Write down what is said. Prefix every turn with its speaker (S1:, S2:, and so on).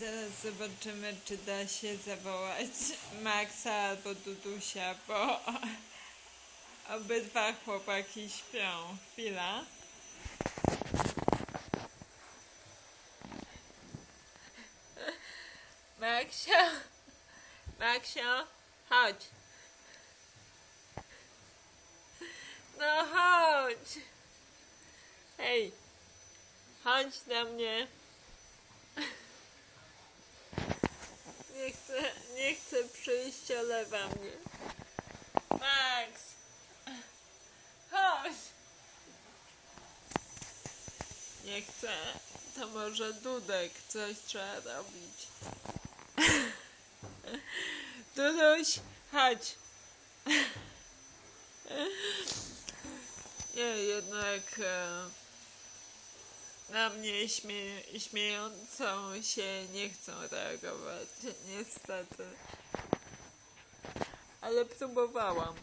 S1: Zaraz zobaczymy, czy da się zawołać Maxa albo Dudusia, bo obydwa chłopaki śpią. Chwila. Maksio, Maksio, chodź. No chodź. Hej, chodź do mnie. Nie chcę, nie przyjść, olewa mnie. Max! Chodź! Nie chcę. To może Dudek, coś trzeba robić. Duduś, chodź. Nie, jednak e, na mnie śmie śmiejącą się nie chcą reagować, niestety. Ale próbowałam.